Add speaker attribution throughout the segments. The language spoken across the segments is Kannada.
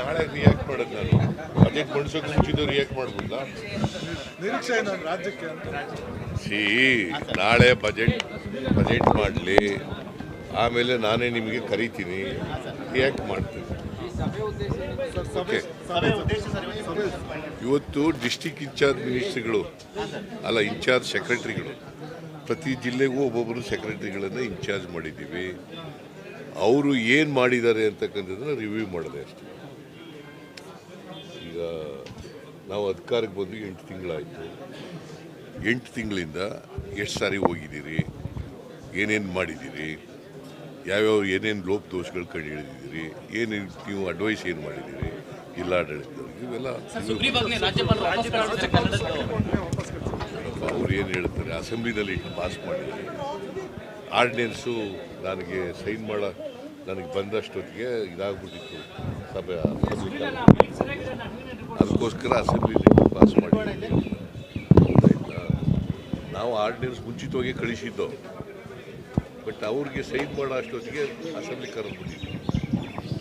Speaker 1: ನಾಳೆ ರಿಯಾಕ್ಟ್ ಮಾಡೋದು ನಾನು. ಬಜೆಟ್ ಕೊಂಡ್ಸೋಕೆ ಮುಂಚಿದ್ದು ರಿಯಾಕ್ಟ್ ಮಾಡ್ಬೋದಾ?
Speaker 2: ನಿರೀಕ್ಷೆ ರಾಜ್ಯಕ್ಕೆ ಅಂತ.
Speaker 1: ಸಿ ನಾಳೆ ಬಜೆಟ್ ಬಜೆಟ್ ಮಾಡಲಿ. ಆಮೇಲೆ ನಾನೇ ನಿಮಗೆ ಕರಿತೀನಿ. ರಿಯಾಕ್ಟ್ ಮಾಡ್ತೀನಿ. ಓಕೆ ಇವತ್ತು ಡಿಸ್ಟಿಕ್ ಇನ್ಚಾರ್ಜ್ ಮಿನಿಸ್ಟ್ರಿಗಳು ಅಲ್ಲ ಇನ್ಚಾರ್ಜ್ ಸೆಕ್ರೆಟರಿಗಳು ಪ್ರತಿ ಜಿಲ್ಲೆಗೂ ಒಬ್ಬೊಬ್ಬರು ಸೆಕ್ರೆಟರಿಗಳನ್ನು ಇನ್ಚಾರ್ಜ್ ಮಾಡಿದ್ದೀವಿ. ಅವರು ಏನು ಮಾಡಿದ್ದಾರೆ ಅಂತಕ್ಕಂಥದ್ದನ್ನು ರಿವ್ಯೂ ಮಾಡಿದೆ ಅಷ್ಟೇ. ಈಗ ನಾವು ಅಧಿಕಾರಕ್ಕೆ ಬಂದು ಎಂಟು ತಿಂಗಳಾಯಿತು. ಎಂಟು ತಿಂಗಳಿಂದ ಎಷ್ಟು ಸಾರಿ ಹೋಗಿದ್ದೀರಿ? ಏನೇನು ಮಾಡಿದ್ದೀರಿ? ಯಾವ್ಯಾವ ಏನೇನು ಲೋಪದೋಷಗಳು ಕಂಡು ಹಿಡಿದಿದ್ದೀರಿ ಏನೇನು ನೀವು ಅಡ್ವೈಸ್ ಏನು ಮಾಡಿದ್ದೀರಿ? ಜಿಲ್ಲಾಡಳಿತದವ್ರಿಗೆ ಇವೆಲ್ಲ ಅವ್ರು ಏನು ಹೇಳ್ತಾರೆ? ಅಸೆಂಬ್ಲಿನಲ್ಲಿ ಇಟ್ಟು ಪಾಸ್ ಮಾಡಿದ್ದಾರೆ ಆರ್ಡಿನೆನ್ಸು ನನಗೆ ಸೈನ್ ಮಾಡ ನನಗೆ ಬಂದಷ್ಟೊತ್ತಿಗೆ ಇದಾಗ್ಬಿಟ್ಟಿತ್ತು ಸಭೆ. ಅದಕ್ಕೋಸ್ಕರ ಅಸೆಂಬ್ಲಿಲಿ ಪಾಸ್ ಮಾಡಿ ನಾವು ಆರ್ಡಿನೆನ್ಸ್ ಮುಂಚಿತವಾಗಿ ಕಳಿಸಿದ್ದು. ಬಟ್ ಅವ್ರಿಗೆ ಸೈನ್ ಮಾಡೋ ಅಷ್ಟೊತ್ತಿಗೆ ಅಸೆಂಬ್ಲಿ ಕರೆದ್ಬಿಟ್ಟಿತ್ತು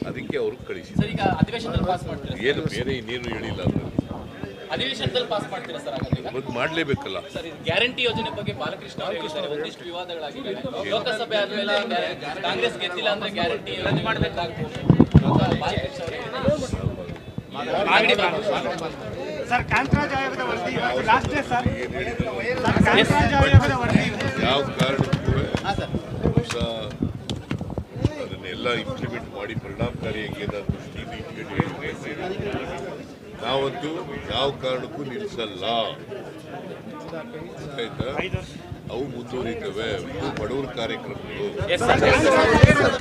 Speaker 1: ಅದಕ್ಕೆ ಅವ್ರಿಗೆ ಕಳಿಸಿ
Speaker 3: ಸರ್ ಈಗ ಅಧಿವೇಶನದಲ್ಲಿ ಪಾಸ್ ಮಾಡ್ತೀರಾ
Speaker 1: ಏನು ಬೇರೆ ಇನ್ನೇನು ಹೇಳಿಲ್ಲ ಅದರಲ್ಲಿ
Speaker 3: ಅಧಿವೇಶನದಲ್ಲಿ ಪಾಸ್ ಮಾಡ್ತೀರಾ ಸರ್ ಹಾಗಾದ್ರೆ
Speaker 1: ಮಾಡಲೇಬೇಕಲ್ಲ.
Speaker 3: ಸರ್ ಇದು ಗ್ಯಾರಂಟಿ ಯೋಜನೆ ಬಗ್ಗೆ ಬಾಲಕೃಷ್ಣ ಅವರು ಒಂದಿಷ್ಟು ವಿವಾದಗಳಾಗಿವೆ. ಲೋಕಸಭೆ ಆದ್ಮೇಲೆ ಕಾಂಗ್ರೆಸ್ ಗೆದ್ದಿಲ್ಲ ಅಂದ್ರೆ ಗ್ಯಾರಂಟಿ ಯೋಜನೆ ಮಾಡಬೇಕಾಗ್ಬೋದು ಬಾಲಕೃಷ್ಣ ಅವರು ಹೇಳಿದ್ದಾರೆ. ಮಾಗಡಿ ಬಾಲಕೃಷ್ಣ.
Speaker 4: ಸರ್ ಕಾಂತರಾಜ್ ಆಯೋಗದ ವರದಿ ಲಾಸ್ಟ್ ಡೇ ಸರ್ ಕಾಂತರಾಜ್ ಆಯೋಗದ ವರದಿ
Speaker 1: ಯಾವ ಕಾರಣಕ್ಕೂ ಅದನ್ನೆಲ್ಲ ಇಂಪ್ಲಿಮೆಂಟ್ ಮಾಡಿ ಪರಿಣಾಮಕಾರಿಯಾಗಿ ಏನಾದ್ರು ನಾವಂತೂ ಯಾವ ಕಾರಣಕ್ಕೂ ನಿಲ್ಲಿಸಲ್ಲ ಆಯ್ತಾ? ಅವು ಮುಂದುವರಿತವೆ. ಇವು ಬಡವರ ಕಾರ್ಯಕ್ರಮಗಳು.